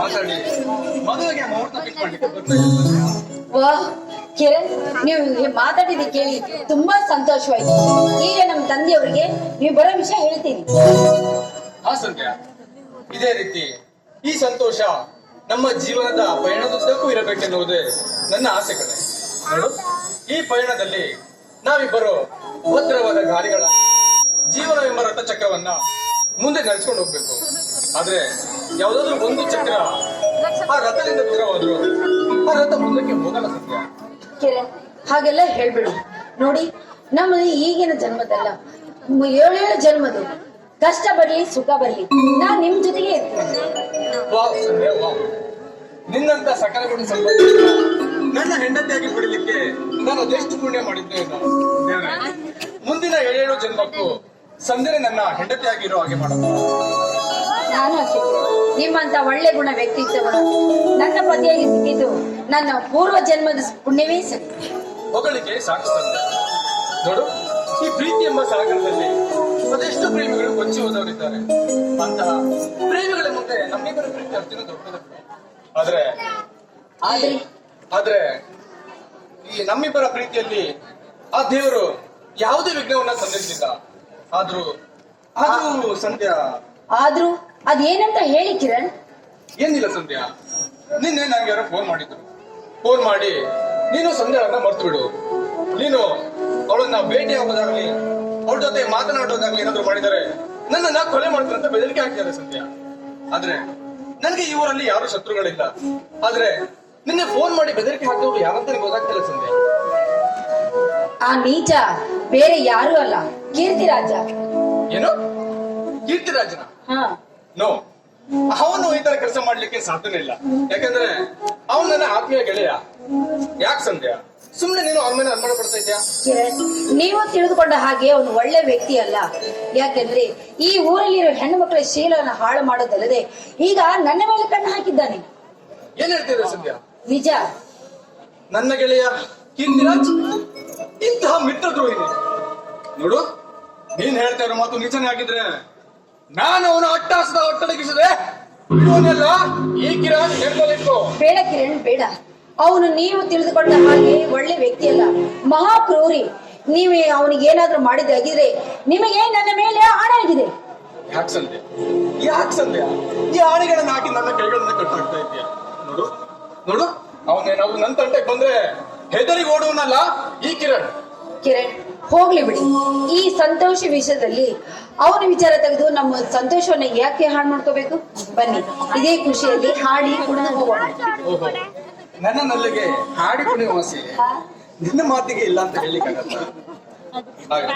ಮಾತಾಡಿ. ಮದುವೆಗೆ ಮುಹೂರ್ತ ಇದ್ದೀನಿ. ವಾ ಕಿರಣ್ ನೀವು ಮಾತಾಡಿದ ಕೇಳಿ ತುಂಬಾ ಸಂತೋಷವಾಯ್ತು. ಈಗ ನಮ್ಮ ತಂದೆಯವರಿಗೆ ನೀವು ಬರೋ ವಿಷಯ ಹೇಳ್ತೀನಿ. ಹಾ ಸಂಧ್ಯಾ. ಇದೇ ರೀತಿ ಈ ಸಂತೋಷ ನಮ್ಮ ಜೀವನದ ಪಯಣದುದ್ದಕ್ಕೂ ಇರಬೇಕೆನ್ನುವುದೇ ನನ್ನ ಆಸೆ ಕಡೆ ನೋಡು ಈ ಪಯಣದಲ್ಲಿ ನಾವಿಬ್ಬರು ಭದ್ರವಾದ ಗಾಡಿಗಳ ಜೀವನವೆಂಬ ರಥಚಕ್ರವನ್ನ ಮುಂದೆ ನಡೆಸ್ಕೊಂಡು ಹೋಗ್ಬೇಕು. ಆದ್ರೆ ಯಾವುದಾದ್ರೂ ಒಂದು ಚಕ್ರ ಆ ರಥದಿಂದ ದೂರವಾದ್ರು ಆ ರಥ ಮುಂದಕ್ಕೆ ಹೋಗಲ್ಲ ಸತ್ಯ. ಕೆರೆ ಹಾಗೆಲ್ಲ ಹೇಳ್ಬೇಡಿ. ನೋಡಿ ನಮ್ಮ ಈಗಿನ ಜನ್ಮದಲ್ಲ. ಏಳೇಳು ಜನ್ಮದು. ಕಷ್ಟ ಬರ್ಲಿ ಸುಖ ಬರ್ಲಿ. ನಾನ್ ನಿಮ್ ಜೊತೆಗೆ ನಿನ್ನಂತ ಸಕಲ ಗುಣ ಸಂಬಂಧ ನನ್ನ ಹೆಂಡತಿಯಾಗಿ ಪಡಿಲಿಕ್ಕೆ ನಾನು ಅದೆಷ್ಟು ಪುಣ್ಯ ಮಾಡಿದ್ದೆ ಮುಂದಿನ ಏಳೇಳು ಜನ್ಮಕ್ಕೂ ಸಂಧ್ಯೆ ನನ್ನ ಹೆಂಡತಿಯಾಗಿರೋ ಹಾಗೆ ಮಾಡಮ್ಮ ನಾನು ಅಷ್ಟೇ ನಿಮ್ಮಂತ ಒಳ್ಳೆ ಗುಣ ವ್ಯಕ್ತಿತ್ವಗಳು ನನ್ನ ಪತಿಯಾಗಿ ಸಿಕ್ಕಿದ್ದು ನನ್ನ ಪೂರ್ವ ಜನ್ಮದ ಪುಣ್ಯವೇ ಸರಿ. ಹೊಗಳಿಕೆ ಸಾಕು ನೋಡು ಈ ಪ್ರೀತಿ ಎಂಬ ಸಾಗರದಲ್ಲಿ ಅದೆಷ್ಟು ಪ್ರೇಮಿಗಳು ಕೊಚ್ಚಿ ಹೋದವರಿದ್ದಾರೆ. ಅಂತಹ ಪ್ರೇಮಿಗಳ ಮುಂದೆ ನಮ್ಮಿಬ್ಬರ ಪ್ರೀತಿ ಅರ್ಜುನ ದೊಡ್ಡದು ಆದ್ರೆ ಆದ್ರೆ? ಆದ್ರೆ ಈ ನಮ್ಮಿಬ್ಬರ ಪ್ರೀತಿಯಲ್ಲಿ ಆ ದೇವರು ಯಾವುದೇ ವಿಘ್ನವನ್ನ ಸಂದಿಸಿಲ್ಲ ಆದ್ರೂ ಆದ್ರೂ ಸಂಧ್ಯಾ ಆದ್ರೂ ಅದೇನಂತ ಹೇಳಿ ಕಿರಣ್? ಏನಿಲ್ಲ ಸಂಧ್ಯಾ. ನಿನ್ನೆ ನಂಗೆ ಯಾರೋ ಫೋನ್ ಮಾಡಿದ್ರು. ಫೋನ್ ಮಾಡಿ ನೀನು ಸಂಧ್ಯಾವನ್ನ ಮರ್ತು ಬಿಡು ನೀನು ಅವಳನ್ನ ಭೇಟಿ ಆಗೋದಾಗ್ಲಿ ಅವ್ರ ಜೊತೆ ಮಾತನಾಡೋದಾಗ್ಲಿ ಏನಾದ್ರು ಮಾಡಿದರೆ ನನ್ನನ್ನ ಕೊಲೆ ಮಾಡ್ತಾರೆ ಅಂತ ಬೆದರಿಕೆ ಹಾಕಿದ್ದಾರೆ ಸಂಧ್ಯಾ. ಆದ್ರೆ ನನಗೆ ಈ ಊರಲ್ಲಿ ಯಾರು ಶತ್ರುಗಳಿಲ್ಲ. ಆದ್ರೆ ನಿನ್ನೆ ಫೋನ್ ಮಾಡಿ ಬೆದರಿಕೆ ಹಾಕಿದವ್ರು ಯಾರಂತ ನಿಮ್ಗೆ ಗೊತ್ತಾಗ್ತಿಲ್ಲ ಸಂಧ್ಯಾ. ಆ ನೀಚ ಬೇರೆ ಯಾರು ಅಲ್ಲ. ಕೀರ್ತಿರಾಜ ಏನು? ಕೀರ್ತಿರಾಜನ ನೋ ಅವನು ಈ ತರ ಕೆಲಸ ಮಾಡ್ಲಿಕ್ಕೆ ಸಾಧ್ಯನೇ ಇಲ್ಲ. ಯಾಕಂದ್ರೆ ಅವನು ನನ್ನ ಆತ್ಮೀಯ ಗೆಳೆಯ. ಯಾಕೆ ಸಂಧ್ಯಾ? ಸುಮ್ನೆ ನೀನು ಅವನ ಮೇಲೆ ಅನುಮಾನ ಪಡ್ತಾ ಇದ್ಯಾ ನೀವು ತಿಳಿದುಕೊಂಡ ಹಾಗೆ ಅವನು ಒಳ್ಳೆ ವ್ಯಕ್ತಿ ಅಲ್ಲ. ಯಾಕಂದ್ರೆ ಈ ಊರಲ್ಲಿರೋ ಹೆಣ್ಣು ಮಕ್ಕಳ ಶೀಲವನ್ನು ಹಾಳು ಮಾಡೋದಲ್ಲದೆ ಈಗ ನನ್ನ ಮೇಲೆ ಕಣ್ಣು ಹಾಕಿದ್ದಾನೆ. ಏನ್ ಹೇಳ್ತಿದ್ರೆ ಸಂಧ್ಯಾ? ನಿಜ. ನನ್ನ ಗೆಳೆಯ ಇಂತಹ ಮಿತ್ರ ದ್ರೋಹಿನಿ ನೋಡು ನೀನ್ ಹೇಳ್ತಾ ಇರೋ ಮಾತು ನಿಜನೇ ಆಗಿದ್ರೆ ನಾನು ಅವನ ಅಟ್ಟಾಸದ ಒಟ್ಟಡಗಿಸಿದ್ರೆ ಇವನೆಲ್ಲ ಈ ಕಿರಣ್ ಹೇಳ್ಕೊಲಿಕ್ಕೋ ಬೇಡ ಕಿರಣ್ ಬೇಡ. ಅವನು ನೀವು ತಿಳಿದುಕೊಂಡ ಹಾಗೆ ಒಳ್ಳೆ ವ್ಯಕ್ತಿ ಅಲ್ಲ ಮಹಾಕ್ರೂರಿ. ನೀವೇ ಅವನಿಗೆ ಏನಾದ್ರೂ ಮಾಡಿದಾಗಿದ್ರೆ ನಿಮಗೆ ನನ್ನ ಮೇಲೆ ಆಣೆ ಆಗಿದೆ. ಯಾಕೆ ಸಂಧ್ಯಾ? ಯಾಕೆ ಸಂಧ್ಯಾ? ಈ ಆಣೆಗಳನ್ನ ಹಾಕಿ ನನ್ನ ಕೈಗಳನ್ನ ಕಟ್ಟಾಗ್ತಾ ಇದೆಯಾ ನೋಡು ನೋಡು. ಅವನೇನಾದ್ರು ನನ್ನ ತಂಟೆಗೆ ಬಂದ್ರೆ ಹೆದರಿ ಓಡುವನಲ್ಲ ಈ ಕಿರಣ್. ಕಿರಣ್ ಹೋಗ್ಲಿ ಬಿಡಿ. ಈ ಸಂತೋಷ ವಿಷಯದಲ್ಲಿ ಅವನ ವಿಚಾರ ತೆಗೆದು ನಮ್ಮ ಸಂತೋಷವನ್ನ ಯಾಕೆ ಹಾಳು ಮಾಡ್ಕೋಬೇಕು? ಬನ್ನಿ. ಇದೇ ಖುಷಿಯಲ್ಲಿ ಹಾಡಿ ಕುಡಿದು ಹೋಗೋಣ. ನನ್ನ ನಲ್ಲಿಗೆ ಹಾಡಿ ಕುಣಿಯುವ ಆಸೆ ನಿನ್ನ ಮಾತಿಗೆ ಇಲ್ಲ ಅಂತ ಹೇಳಿಕ್ಕಾಗತ್ತ ಹಾಗೆ.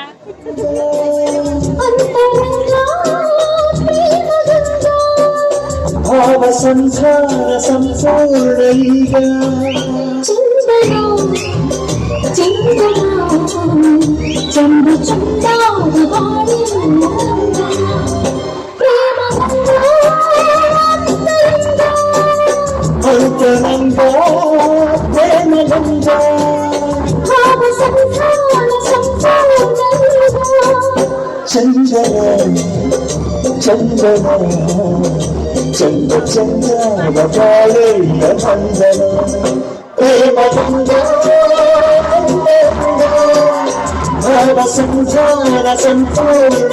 ಭಾವ ಸಂಸಾರ ಸಂಪೂರ್ಣ ಈಗ. అంతరంగో ప్రేమలంగో. చందన చందన చంద చంద్ర సంసార సంపూర్ణ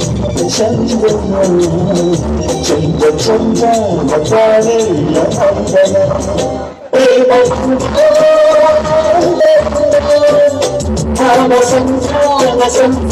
真的有你，真的真的我在你的爱的你，一辈子的爱的你，他们现在我现在。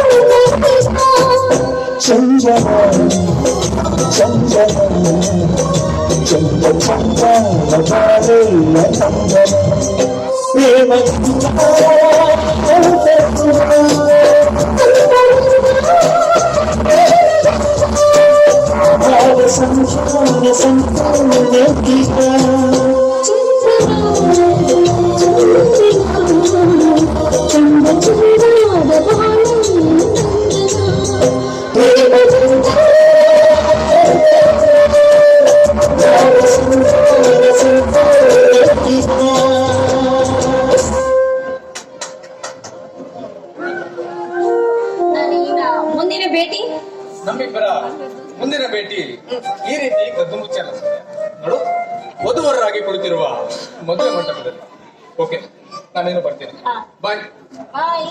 想家吗想家吗想家吗想家吗把家你们不爱我的。ನಮ್ಮಿಬ್ಬರ ಮುಂದಿನ ಭೇಟಿ ಈ ರೀತಿ ಕದ್ದು ಮುಚ್ಚಲ್ಲ ನೋಡು ವಧುವರರಾಗಿ ಕುಳಿತಿರುವ ಮದುವೆ ಮಂಟಪದಲ್ಲಿ. ಓಕೆ ನಾನೇನು ಬರ್ತೀನಿ. ಬಾಯ್ ಬಾಯ್